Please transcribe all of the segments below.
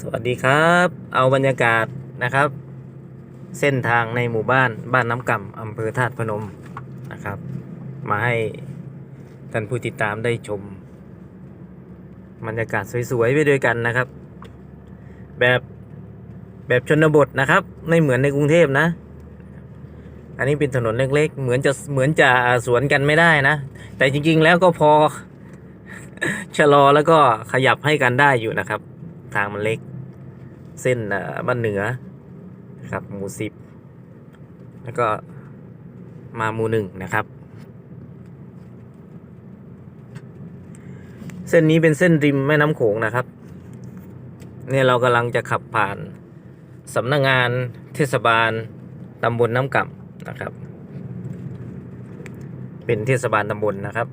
สวัสดีครับ เอาบรรยากาศนะครับ เส้นทางในหมู่บ้านบ้านน้ำก่ำอำเภอธาตุพนมนะครับ มาให้ท่านผู้ติดตามได้ชม บรรยากาศสวยๆไปด้วยกันนะครับ แบบแบบชนบทนะครับ ไม่เหมือนในกรุงเทพนะ อันนี้เป็นถนนเล็กๆ เหมือนจะเหมือนจะสวนกันไม่ได้นะ แต่จริงๆแล้วก็พอชะลอแล้วก็ขยับให้กันได้อยู่นะครับ ทางมันเล็ก เส้นบ้านเหนือนะครับหมู่สิบแล้วก็มาหมู่หนึ่งนะครับ เส้นนี้เป็นเส้นริมแม่น้ำโขงนะครับ เนี่ยเรากำลังจะขับผ่านสำนักงงานเทศบาลตำบลน้ำก่ำนะครับ เป็นเทศบาลตำบลนะครับ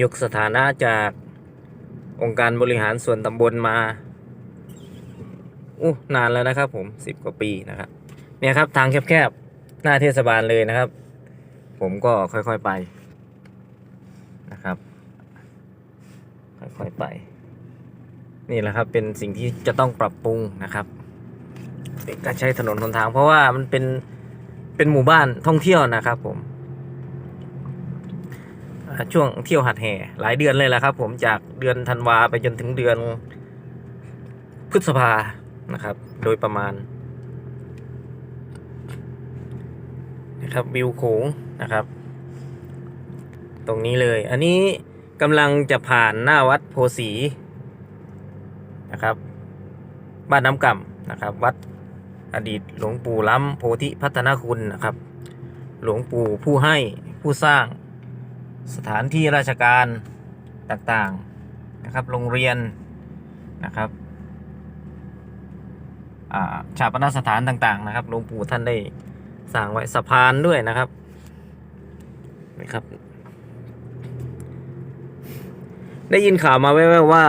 ยกสถานะจาก องค์การบริหารส่วนตำบลมาอู้นานแล้วนะครับ ผมสิบกว่าปีนะครับ เนี่ยครับทางแคบๆหน้าเทศบาลเลยนะครับ ผมก็ค่อยๆไปนะครับ ค่อยๆไป นี่แหละครับเป็นสิ่งที่จะต้องปรับปรุงนะครับการใช้ถนนหนทาง เพราะว่ามันเป็นเป็นหมู่บ้านท่องเที่ยวนะครับ ผม ช่วงเที่ยวหัดแห่หลายเดือนเลยแหละครับ ผมจากเดือนธันวาไปจนถึงเดือนพฤษภานะครับ โดยประมาณนะครับวิวโขงนะครับ ตรงนี้เลย อันนี้กำลังจะผ่านหน้าวัดโพสีนะครับ บ้านน้ำก่ำนะครับ วัดอดีตหลวงปู่ล้ำโพธิพัฒนคุณนะครับ หลวงปู่ผู้ให้ผู้สร้าง สถานที่ราชการต่างๆนะครับ โรงเรียนนะครับอ่าชาปนสถานต่างๆนะครับหลวงปู่ท่านได้สร้างไว้สะพานด้วยนะครับนะครับ ได้ยินข่าวมาแว่วๆว่า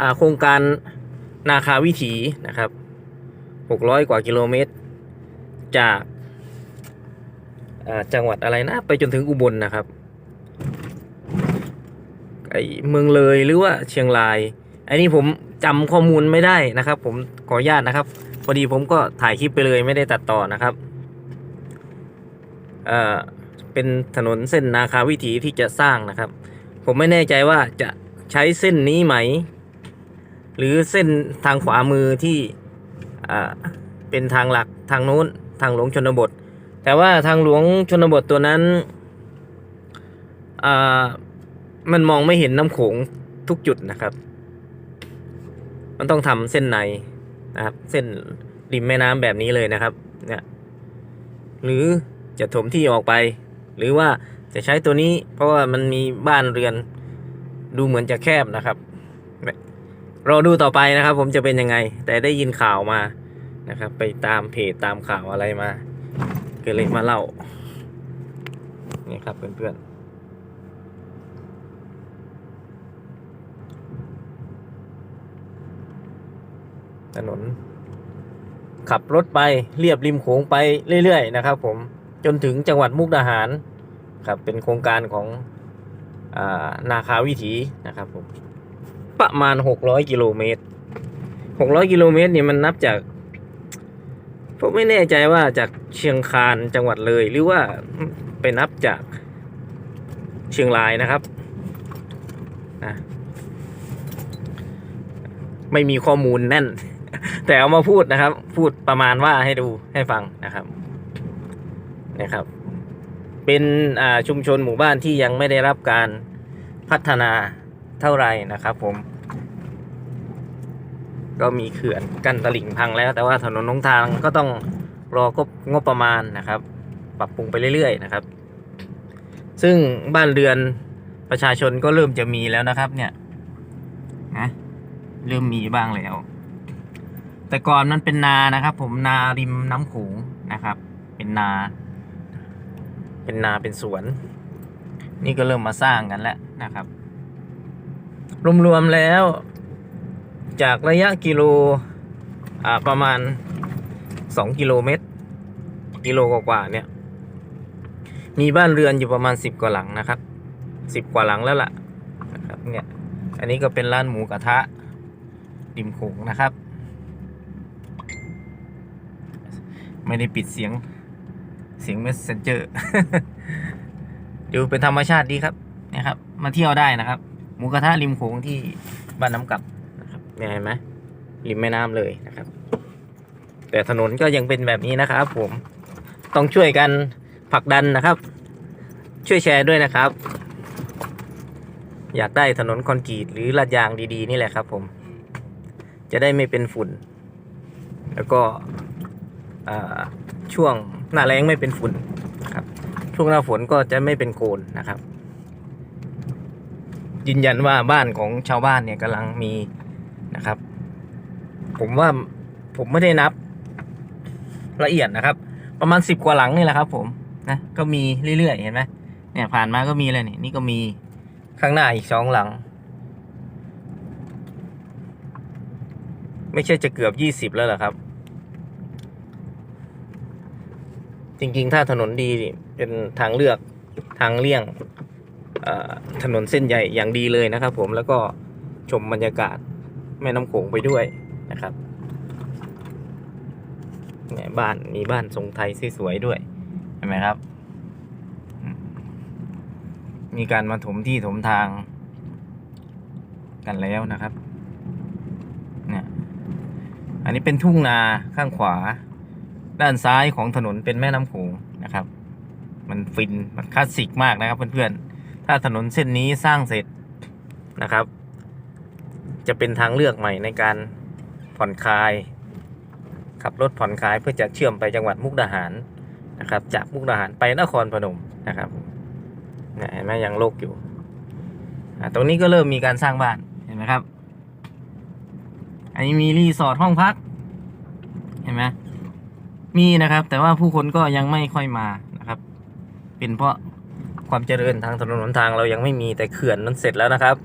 อาโครงการนาคาวิถีนะครับ 600 กว่ากิโลเมตร จาก จังหวัดอะไรนะ ไปจนถึงอุบลนะครับไอเมืองเลยหรือว่าเชียงราย อันนี้ผมจำข้อมูลไม่ได้นะครับ ผมขออนุญาตนะครับ พอดีผมก็ถ่ายคลิปไปเลยไม่ได้ตัดต่อนะครับเอ่อเป็นถนนเส้นนาคาวิถีที่จะสร้างนะครับ ผมไม่แน่ใจว่าจะใช้เส้นนี้ไหม หรือเส้นทางขวามือที่อ่าเป็นทางหลักทางโน้นทางหลวงชนบท แต่ว่าทางหลวงชนบทตัวนั้นอ่ามันมองไม่เห็นน้ำโขงทุกจุดนะครับ มันต้องทำเส้นในนะครับ เส้นริมแม่น้ำแบบนี้เลยนะครับ เนี่ย หรือจะถมที่ออกไป หรือว่าจะใช้ตัวนี้เพราะว่ามันมีบ้านเรือนดูเหมือนจะแคบนะครับรอดูต่อไปนะครับ ผมจะเป็นยังไง แต่ได้ยินข่าวมานะครับ ไปตามเพจตามข่าวอะไรมา ก็เลยมาเล่านี่ครับเพื่อนๆถนน ขับรถไปเรียบริมโขงไปเรื่อยๆนะครับ ผมจนถึงจังหวัดมุกดาหารครับเป็นโครงการของอานาคาวิถีนะครับผมประมาณหกร้อยกิโลเมตรหกร้อยกิโลเมตรเนี่ยมันนับจาก ผมไม่แน่ใจว่าจากเชียงคานจังหวัดเลยหรือว่าไปนับจากเชียงรายนะครับนะไม่มีข้อมูลแน่น แต่เอามาพูดนะครับ พูดประมาณว่าให้ดูให้ฟังนะครับนะครับ เป็นอ่าชุมชนหมู่บ้านที่ยังไม่ได้รับการพัฒนาเท่าไหร่นะครับผม ก็มีเขื่อนกั้นตลิ่งพังแล้ว แต่ว่าถนนหนทางก็ต้องรอก็งบประมาณนะครับ ปรับปรุงไปเรื่อยๆนะครับ ซึ่งบ้านเรือนประชาชนก็เริ่มจะมีแล้วนะครับ เนี่ยนะเริ่มมีบ้างแล้ว แต่ก่อนมันเป็นนานะครับ ผมนาริมน้ำโขงนะครับ เป็นนา เป็นนาเป็นสวน นี่ก็เริ่มมาสร้างกันแล้วนะครับ รวมๆแล้ว จากระยะกิโลประมาณสองกิโลเมตร กิโลกว่าเนี่ย มีบ้านเรือนอยู่ประมาณสิบกว่าหลังนะครับสิบกว่าหลังแล้วล่ะนะครับเนี่ยอันนี้ก็เป็นร้านหมูกระทะริมโขงนะครับ ไม่ได้ปิดเสียงเสียง messenger ดูเป็นธรรมชาติดีครับนะครับ มาเที่ยวได้นะครับ หมูกระทะริมโขงที่บ้านน้ำกับ เนี่ยเห็นไหมริมแม่น้ำเลยนะครับ แต่ถนนก็ยังเป็นแบบนี้นะครับ ผมต้องช่วยกันผลักดันนะครับ ช่วยแชร์ด้วยนะครับ อยากได้ถนนคอนกรีตหรือลาดยางดีๆ นี่แหละครับ ผม จะได้ไม่เป็นฝุ่น แล้วก็ช่วงหน้าแรงไม่เป็นฝุ่นครับ ช่วงหน้าฝนก็จะไม่เป็นโคลนนะครับยืนยันว่าบ้านของชาวบ้านเนี่ยกำลังมี นะครับ ผมว่าผมไม่ได้นับละเอียดนะครับ ประมาณสิบกว่าหลังนี่แหละครับ ผมนะก็มีเรื่อยๆเห็นไหมเนี่ยผ่านมาก็มีเลยนี่นี่ก็มีข้างหน้าอีกสองหลัง ไม่ใช่จะเกือบยี่สิบแล้วเหรอครับ จริงๆ ถ้าถนนดีเป็นทางเลือกทางเลี่ยงถนนเส้นใหญ่อย่างดีเลยนะครับ ผมแล้วก็ชมบรรยากาศ แม่น้ำโขงไปด้วยนะครับเนี่ยบ้านมีบ้านทรงไทยสวยๆด้วยเห็นไหมครับมมีการมาถมที่ถมทางกันแล้วนะครับเนี่ยอันนี้เป็นทุ่งนาข้างขวา ด้านซ้ายของถนนเป็นแม่น้ำโขงนะครับ มันฟินมันคลาสสิกมากนะครับเพื่อนๆถ้าถนนเส้นนี้สร้างเสร็จนะครับ จะเป็นทางเลือกใหม่ในการผ่อนคลาย ขับรถผ่อนคลายเพื่อจะเชื่อมไปจังหวัดมุกดาหารนะครับ จากมุกดาหารไปนครพนมนะครับเห็นไหมยังโลกอยู่ตรงนี้ก็เริ่มมีการสร้างบ้านเห็นไหมครับ อันนี้มีรีสอร์ทห้องพัก เห็นไหมมีนะครับ แต่ว่าผู้คนก็ยังไม่ค่อยมานะครับ เป็นเพราะความเจริญทางถนนหนทางเรายังไม่มีแต่เขื่อนนั้นเสร็จแล้วนะครับ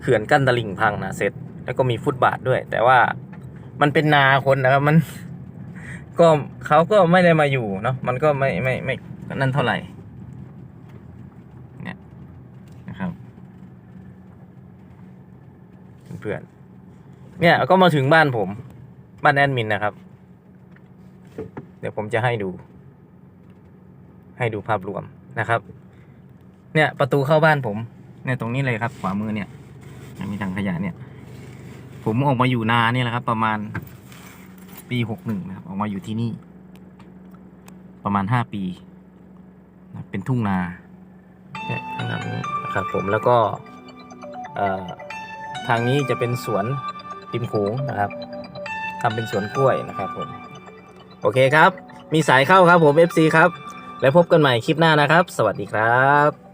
เขื่อนกั้นตลิ่งพังนะเสร็จ แล้วก็มีฟุตบาทด้วย แต่ว่ามันเป็นนาคนนะครับมัน ก็เขาก็ไม่ได้มาอยู่เนาะมันก็ไม่ไม่ไม่นั่นเท่าไหร่เนี่ยนะครับเพื่อนเนี่ยก็มาถึงบ้านผมบ้านแอดมินนะครับ เดี๋ยวผมจะให้ดู ให้ดูภาพรวมนะครับ เนี่ยประตูเข้าบ้านผมเนี่ยตรงนี้เลยครับ ขวามือเนี่ย มีถังขยะเนี่ย ผมออกมาอยู่นาเนี่ยแหละครับ ประมาณปีหกหนึ่งนะครับ ออกมาอยู่ที่นี่ ประมาณห้าปีนะเป็นทุ่งนาเนี่ยทางนั้นะครับ ผมแล้วก็ทางนี้จะเป็นสวนริมโขงนะครับทำเป็นสวนกล้วยนะครับผม โอเคครับ มีสายเข้าครับผม FC ครับ แล้วพบกันใหม่คลิปหน้านะครับ สวัสดีครับ